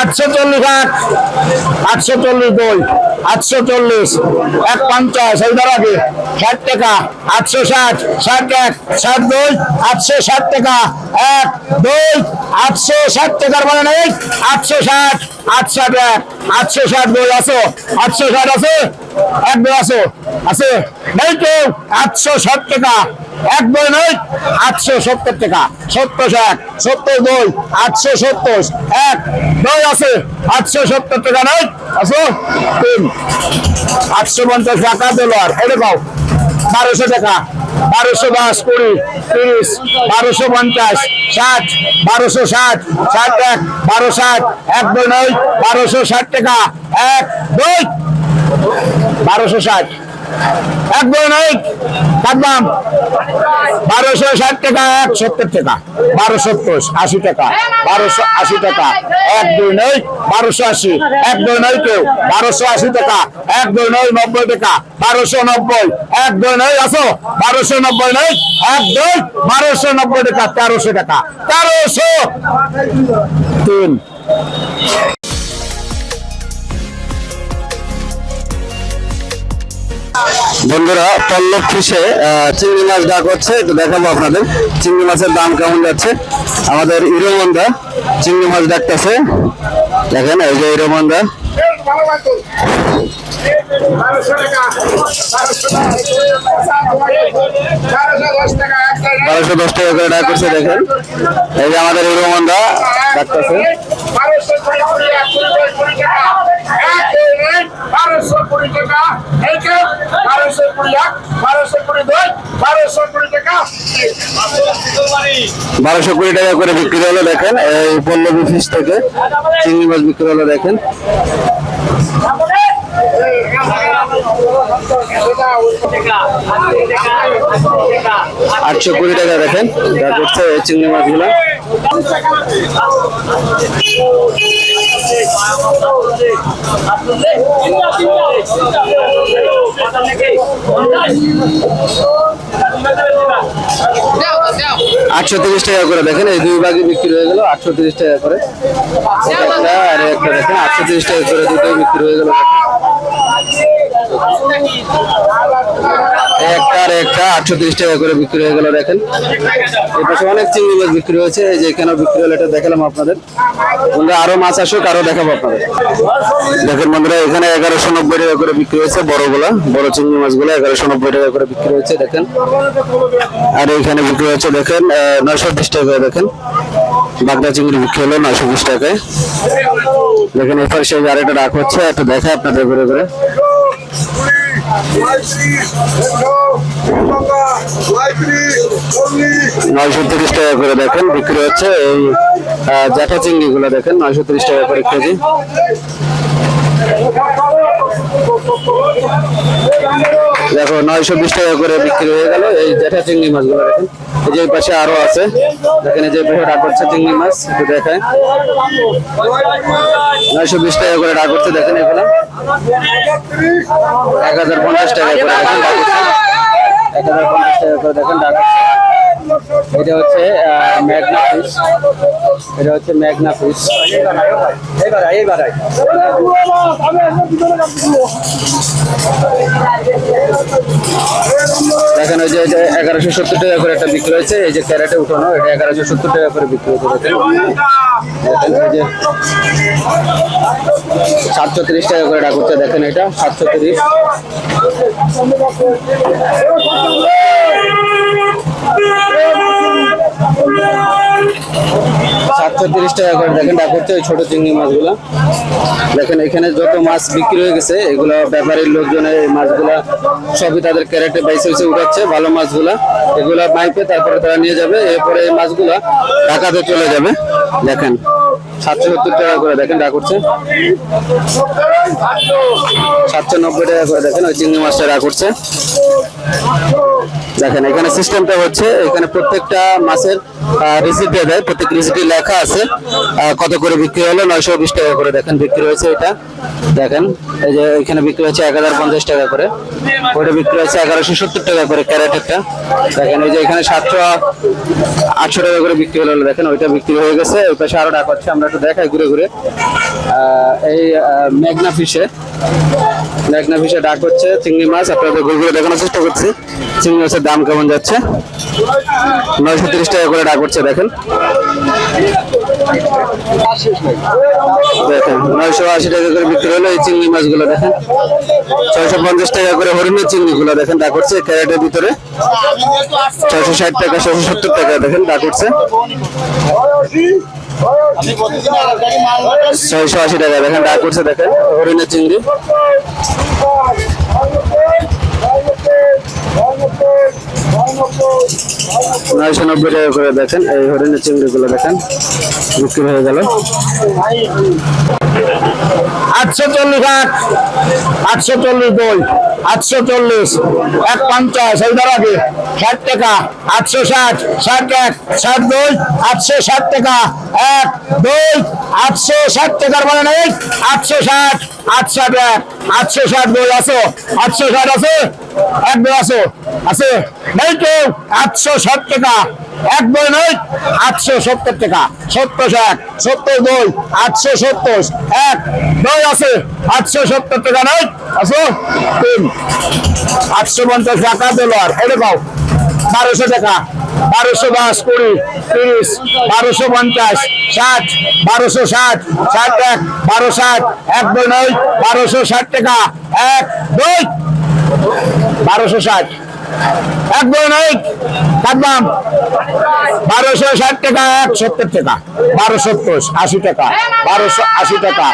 আটশো চল্লিশ আট আটশো চল্লিশ দুই আটশো চল্লিশ এক পঞ্চাশ, এই দাঁড়াবে ষাট টাকা, আটশো ষাট ষাট এক, ষাট দুই, আটশো ষাট টাকা, এক, দুই, আটশো ষাট টাকার মানে নেই, আটশো ষাট, আটশো এক, আটশো ষাট দুই আছো আটশো ষাট আছে এক আছে। তো আটশো ষাট টাকা। এক আটশো সত্তর টাকা। সত্তর সত্তর দুই, আটশো সত্তর এক আছে। আটশো সত্তর টাকা নয় তিন, আটশো পঞ্চাশ টাকা বারোশো টাকা। বারোশো দশ, কুড়ি, তিরিশ, বারোশো পঞ্চাশ, ষাট, বারোশো ষাট ষাট এক, বারো ষাট। এক দুই নয় বারোশো ষাট টাকা। এক, দুই। বারোশো ষাট। এক দুই নয় কাটলাম বারোশো ষাট টাকা, এক সত্তর টাকা। বারো সত্তর, আশি টাকা। বারোশো আশি টাকা। এক দুই নয়, বারোশো আশি। এক দুই নয় কেউ। বারোশো আশি টাকা। এক দুই নয়, নব্বই টাকা। বারোশো নব্বই। এক দুই নয়, আসো। বারোশো নব্বই নয়, এক দুই, বারোশো নব্বই টাকা, তেরোশো টাকা। তেরোশো তিন। বন্ধুরা, পল্লব ফিসে চিংড়ি মাছ ডাক হচ্ছে একটু দেখাবো আপনাদের। চিংড়ি মাছের দাম কেমন যাচ্ছে? আমাদের ইরোমন্দা চিংড়ি মাছ ডাকতেছে দেখেন, এই যে ইরোমন্দা। বারোশো দশ টাকা করে ডাক করছে, দেখেন। এই যে আমাদের ইরোমন্দা ডাকতেছে বারোশো কুড়ি টাকা বারোশো এক, বারোশো দুই, বারোশো টাকা। বারোশো টাকা করে বিক্রি হলো, দেখেন, এই পল্লবী ফিস থেকে চিংড়ি মাছ বিক্রি হলো, দেখেন। আটশো কুড়ি টাকা, দেখেন, যা চিংড়ি মাছগুলো। আটশো তিরিশ টাকা করে দেখেন, এই দুই ভাগে বিক্রি হয়ে গেল আটশো তিরিশ টাকা করে। একটা আর একটা দেখেন আটশো তিরিশ টাকা করে দুটোই বিক্রি হয়ে গেল। একটা আর একটা আটশো তিরিশ টাকা করে বিক্রি হয়ে গেল, দেখেন। এই পাশে অনেক চিংড়ি মাছ বিক্রি হয়েছে, এই যে এখানেও বিক্রি হলো, এটা দেখালাম আপনাদের। বন্ধুরা, আরও মাছ আসুক, আরও দেখাবো আপনাদের। দেখেন বন্ধুরা, এখানে এগারোশো নব্বই টাকা করে বিক্রি হয়েছে বড়গুলা, বড় চিংড়ি মাছগুলো এগারোশো নব্বই টাকা করে বিক্রি হয়েছে, দেখেন। আর এখানে বিক্রি হয়েছে, দেখেন নয়শো বিশ টাকা দেখেন। বাগদা চিংড়ি বিক্রি হলো নয়শো বিশ টাকায়। দেখেন এরপর সেই আরেকটা ডাক হচ্ছে, একটু দেখায় আপনাদের ঘুরে ঘুরে। নয়শো তিরিশ টাকা করে দেখেন, বিক্রি হচ্ছে এই জ্যাঠা চিংড়ি গুলো দেখেন, নয়শো তিরিশ টাকা করে কেজি। দেখো, নয়শো বিশ টাকা করে বিক্রি হয়ে গেল। এই জ্যাঠা চিংড়ি মাছগুলো দেখেন। এই যে পাশে আরও আছে। দেখেন এই যে পাশে ডাক হচ্ছে চিংড়ি মাছ, একটু দেখায় নয়শো বিশ টাকা করে ডাক হচ্ছে দেখেন এগুলো। এক হাজার পঞ্চাশ টাকা করে, দেখেন এক হাজার পঞ্চাশ টাকা করে, দেখেন ডাক এটা হচ্ছে ম্যাগনা ফিশ। এটা হচ্ছে ম্যাগনা ফিশ। দেখেন ওই যে এগারোশো সত্তর টাকা করে একটা বিক্রি হয়েছে। এই যে ক্যারেটে উঠানো, এটা এগারোশো সত্তর টাকা করে বিক্রি হয়েছে। সাতশো তিরিশ টাকা করে ডাক হচ্ছে দেখেন এটা সাতশো তিরিশ তিরিশ টাকা করে দেখেন ডাক হচ্ছে ওই ছোট চিংড়ি মাছগুলো। দেখেন এখানে যত মাছ বিক্রি হয়ে গেছে, এগুলো ব্যাপারীর লোকজনের এই মাছগুলা সবই তাদের ক্যারেটে বাইসে বাইসে উঠাচ্ছে, ভালো মাছগুলা। এগুলা মাইপে তারপরে তারা নিয়ে যাবে, এরপরে এই মাছগুলা ঢাকাতে চলে যাবে। দেখেন, সাতশো সত্তর টাকা করে দেখেন ডাক করছে। সাতশো নব্বই টাকা করে দেখেন, ওই চিংড়ি মাছটা ডাক করছে। দেখেন, এখানে সিস্টেমটা হচ্ছে, এখানে প্রত্যেকটা মাছের রিসিপ্ট দিয়ে প্রত্যেক রিসিপ্টে লেখা আছে কত করে বিক্রি হলো, নয়শো বিশ টাকা করে। দেখেন, বিক্রি হয়েছে এটা। দেখেন, এই যে এখানে বিক্রি হচ্ছে এক হাজার পঞ্চাশ টাকা করে। ওটা বিক্রি হচ্ছে এগারোশো সত্তর টাকা করে ক্যারেট একটা। দেখেন, এই যে এখানে সাতশো আটশো টাকা করে বিক্রি হলো, দেখেন, ওইটা বিক্রি হয়ে গেছে। ওই পাশে আরও ডাক হচ্ছে, আমরা একটু দেখাই ঘুরে ঘুরে। এই মেঘনা ফিশে মেঘনা ফিশে ডাক হচ্ছে, চিংড়ি মাছ, আপনাদের ঘুরে ঘুরে দেখানোর চেষ্টা করছি। চিংড়ি মাছের দাম কেমন যাচ্ছে? নয়শো তিরিশ টাকা করে ডাক হচ্ছে দেখেন। দেখেন, নয়শো আশি টাকা করে বিক্রি হলো এই চিংড়ি মাছগুলো, দেখেন। ছয়শো পঞ্চাশ টাকা করে হরিণের চিংড়িগুলো, দেখেন, ডাক হচ্ছে ক্যারেটের ভিতরে। ছয়শো ষাট টাকা, ছয়শো সত্তর টাকা, দেখেন, ডাক হচ্ছে ছয়শো আশি টাকা, দেখেন, ডাক করছে দেখেন, হরিণের চিংড়ি। নয়শো নব্বই টাকা করে দেখেন এই হরিণের চিংড়িগুলো দেখেন বিক্রি হয়ে গেল। আটশো চল্লিশ এক আটশো চল্লিশ দুই আটশো চল্লিশ এক পঞ্চাশ এইবার আগে, ষাট টাকা, আটশো ষাট ষাট এক, ষাট দুই, আটশো ষাট টাকা, এক, দুই, আটশো ষাট টাকার মানে নেই, আটশো ষাট, আটশো এক, আটশো ষাট দুই আসো আটশো ষাট আছে, এক দুই আসো আছে, নেই কেউ, আটশো ষাট টাকা এক দুই নয়, আটশো সত্তর টাকা। সত্তর এক সত্তর দুই, আটশো সত্তর, এক, দুই আছে, আটশো সত্তর টাকা নয় আসো তিন, আটশো পঞ্চাশ টাকা দিল আর এটা পাও বারোশো টাকা, বারোশো দশ, কুড়ি, তিরিশ, বারোশো পঞ্চাশ, ষাট, বারোশো ষাট ষাট এক, বারো ষাট, এক দুই নয়, বারোশো ষাট টাকা, এক দুই, বারোশো ষাট। এক দুই নয় কাটলাম বারোশো ষাট টাকা, এক সত্তর টাকা। বারো সত্তর আশি টাকা। বারোশো আশি টাকা।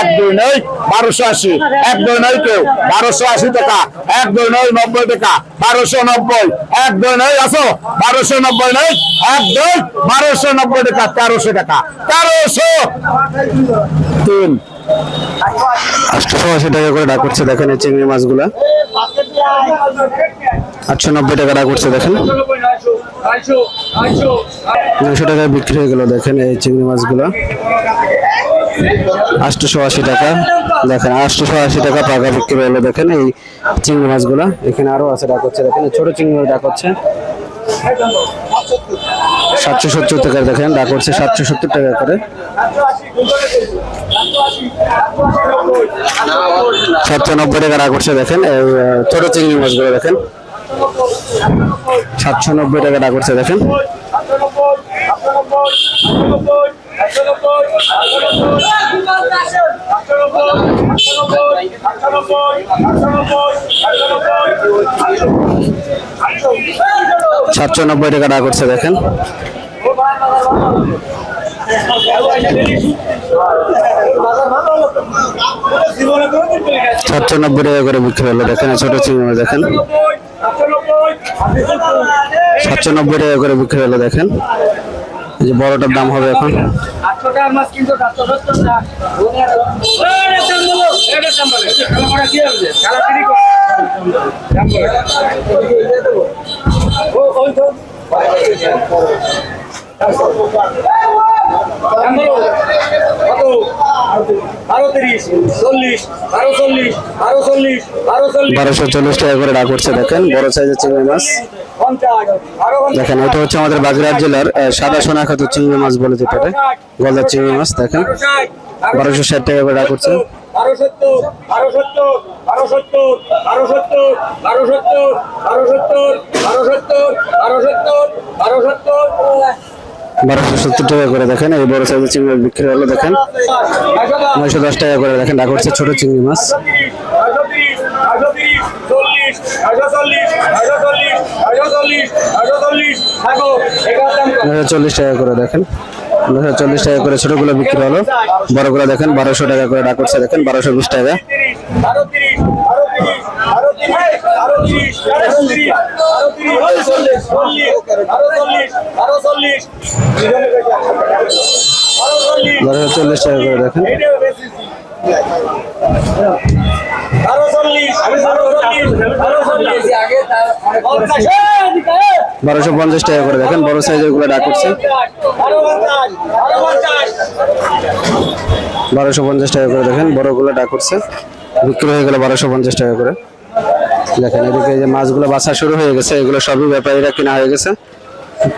এক দুই নয়, বারোশো আশি। এক দুই নয় কেউ। বারোশো আশি টাকা। এক দুই নয়, নব্বই টাকা। বারোশো নব্বই। এক দুই নয়, আসো। বারোশো নব্বই নয়, এক দুই, বারোশো নব্বই টাকা, তেরোশো টাকা। তেরোশো তিন। আটশো আশি টাকা করে ডাক করছে, দেখেন এই চিংড়ি মাছগুলা। আটশো নব্বই টাকা ডাক করছে, দেখেন। নয়শো টাকায় বিক্রি হয়ে গেল, দেখেন এই চিংড়ি মাছগুলো। আটশোশো আশি টাকা, দেখেন আটশোশো আশি টাকা পাকা বিক্রি হলো দেখেন এই চিংড়ি মাছগুলো। এখানে আরও আছে, ডাক হচ্ছে দেখেন ছোট চিংড়ি ডাক হচ্ছে সাতশো সত্তর টাকা দেখেন ডাক হচ্ছে সাতশো সত্তর টাকা করে সাতশো নব্বই টাকা ডাক হচ্ছে দেখেন ছোট চিংড়ি মাছগুলো দেখেন সাতশো নব্বই টাকা ডাক হচ্ছে দেখেন সাতশো নব্বই টাকা ডাক হচ্ছে দেখেন। সাতশো নব্বই টাকা করে বিক্রি হলো, দেখেন ছোট চিংড়ি, দেখেন। সাতশো নব্বই টাকা করে বিক্রি হলো, দেখেন। যে বড়টার দাম হবে এখন। বারোশো চল্লিশ টাকা করে ডাক করছে দেখেন, বড় সাইজের চিংড়ি মাছ। দেখেন, এটা হচ্ছে আমাদের বাগেরহাট জেলার সাদা সোনা খাত চিংড়ি মাছ বলে যেটাকে গলদার চিংড়ি মাছ, দেখেন। বারোশো ষাট টাকা করে ডাক করছে বারো সত্তর বারো সত্তর বারো সত্তর বারো সত্তর বারো সত্তর বারো সত্তর বারো সত্তর বারো সত্তর বারো সত্তর বারোশো সত্তর টাকা করে দেখেন এই বড় সাইজের চিংড়ি মাছ বিক্রি হলো দেখেন নয়শো দশ টাকা করে দেখেন ডাক করছে ছোট চিংড়ি মাছ চল্লিশ টাকা করে দেখেন পনেরোশো চল্লিশ টাকা করে ছোটগুলো বিক্রি হলো। বড়গুলো দেখেন, বারোশো টাকা করে ডাকছে দেখেন, বারোশো বিশ টাকা। বারোশো চল্লিশ টাকা করে দেখেন। বারোশো পঞ্চাশ টাকা করে দেখেন, বড় সাইজেরগুলো ডাক করছে বারোশো পঞ্চাশ টাকা করে দেখেন বড়গুলো ডাক করছে বিক্রি হয়ে গেল বারোশো পঞ্চাশ টাকা করে। দেখেন, এদিকে যে মাছগুলো বাছা শুরু হয়ে গেছে, এগুলো সবই ব্যাপারীরা কেনা হয়ে গেছে।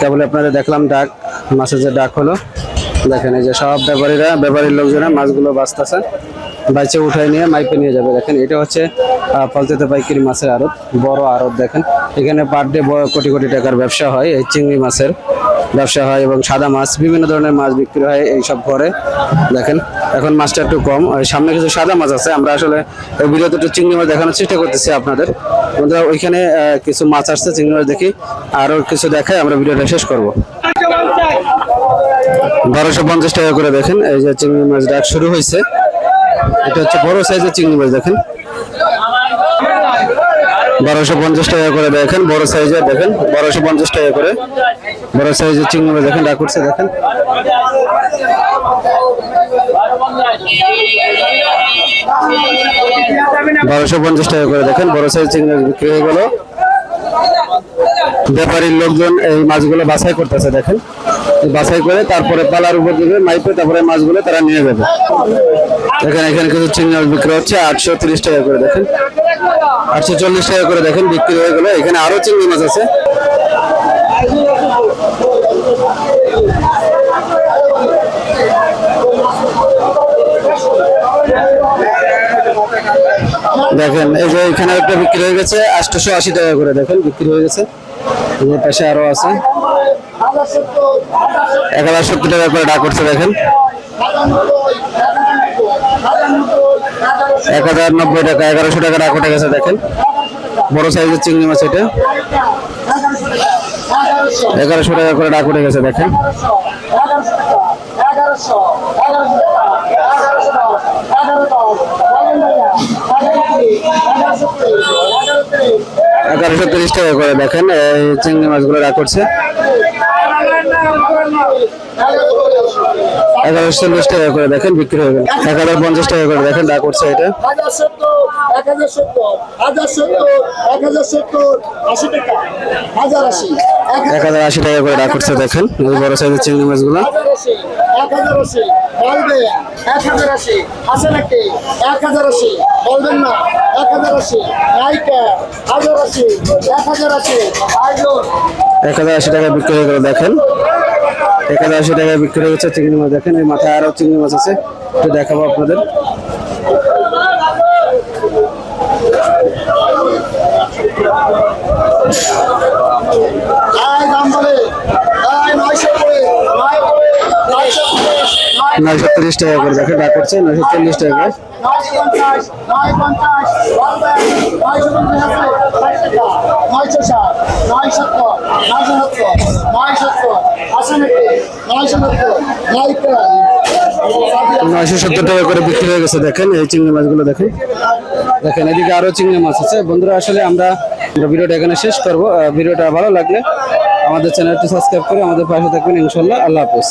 কেবল আপনাদের দেখলাম ডাক, মাছের যে ডাক হলো। দেখেন, এই যে সব ব্যাপারীরা, ব্যাপারীর লোকজনের মাছগুলো বাঁচতেছে বাইচে উঠায় নিয়ে মাইপে নিয়ে যাবে। দেখেন, এটা হচ্ছে ফলতেতে পাইকারি মাছের আড়ত, বড় আড়ত দেখেন। এখানে পার ডে কোটি কোটি টাকার ব্যবসা হয়, এই চিংড়ি মাছের ব্যবসা হয় এবং সাদা মাছ, বিভিন্ন ধরনের মাছ বিক্রি হয় এই সব ঘরে। দেখেন, এখন মাছটা একটু কম। সামনে কিছু সাদা মাছ আছে, আমরা আসলে ভিডিওতে একটু চিংড়ি মাছ দেখানোর চেষ্টা করতেছি আপনাদের। বন্ধুরা, ওইখানে কিছু মাছ আসছে, চিংড়ি মাছ দেখি, আরও কিছু দেখায় আমরা ভিডিওটা শেষ করব। বারোশো পঞ্চাশ টাকা করে দেখেন, এই যে চিংড়ি মাছ ডাক শুরু হয়েছে। এটা হচ্ছে বড় সাইজের চিংড়ি মাছ, দেখেন। বারোশো পঞ্চাশ টাকা করে দেখেন, বড় সাইজের, দেখেন, বারোশো পঞ্চাশ টাকা করে। বড় সাইজের চিংড়ি মাছ, দেখেন ডাক উঠছে দেখেন। বারোশো পঞ্চাশ টাকা করে দেখেন, বড় সাইজ চিংড়ি বিক্রি হয়ে গেল। ব্যাপারীর লোকজন এই মাছগুলো বাছাই করতেছে, দেখেন। বাছাই করে তারপরে পালার উপর দিবে, মাইপে তারপরে মাছগুলো তারা নিয়ে যাবে। দেখেন, এখানে কিছু চিংড়ি বিক্রি হচ্ছে আটশো তিরিশ টাকা করে, দেখেন। আটশো চল্লিশ টাকা করে, দেখেন, বিক্রি হয়ে গেলো। এখানে আরও চিংড়ি মাছ আছে। দেখেন, এই যে এখানে একটা বিক্রি হয়ে গেছে আটশোশো আশি টাকা করে, দেখেন, বিক্রি হয়ে গেছে। এই পাশে আরও আছে। এক হাজার সত্তর টাকা করে ডাক করছে দেখেন। এক হাজার নব্বই টাকা, এগারোশো টাকা উঠে গেছে, দেখেন। বড় সাইজের চিংড়ি মাছ এটা। এগারোশো টাকা করে ডাক উঠে গেছে, দেখেন। এগারোশো তিরিশ টাকা করে, দেখেন, এই চিংড়ি মাছগুলো ডাক করছে এগারোশো চল্লিশ টাকা করে দেখেন, বিক্রি হয়ে গেল। এক হাজার পঞ্চাশ টাকা করে দেখেন ডাক করছে এটা। এক হাজার আশি টাকা করে ডাক করছে, দেখেন বড় সাইজের চিংড়ি মাছগুলো। হাজার আশি এক হাজার আশি এক হাজার হাজার এক হাজার এক হাজার আশি টাকা বিক্রি গেল দেখেন। হাজার আশি টাকায় বিক্রি হয়ে গেছে চিংড়ি মাছ। দেখেন এই মাথায় আরও চিংড়ি মাছ আছে, একটু দেখাবো আপনাদের। নয়শো তিরিশ টাকা করে, দেখেন ডাক করছে, নয়শো চল্লিশ টাকা নয় পঞ্চাশ নয় পঞ্চাশ নয়শো পঞ্চাশ, নয়শো ষাট নয় সত্তর নয়শো সত্তর নয় সত্তর নাকি নয়শো সত্তর নাইকা নয়শো সত্তর টাকা করে বিক্রি হয়ে গেছে, দেখেন এই চিংড়ি মাছগুলো দেখেন। দেখেন, এদিকে আরও চিংড়ি মাছ আছে। বন্ধুরা, আসলে আমরা ভিডিওটা এখানে শেষ করব। ভিডিওটা ভালো লাগলে আমাদের চ্যানেলটি সাবস্ক্রাইব করে আমাদের পাশে থাকবেন, ইনশাল্লাহ। আল্লাহ হাফেজ।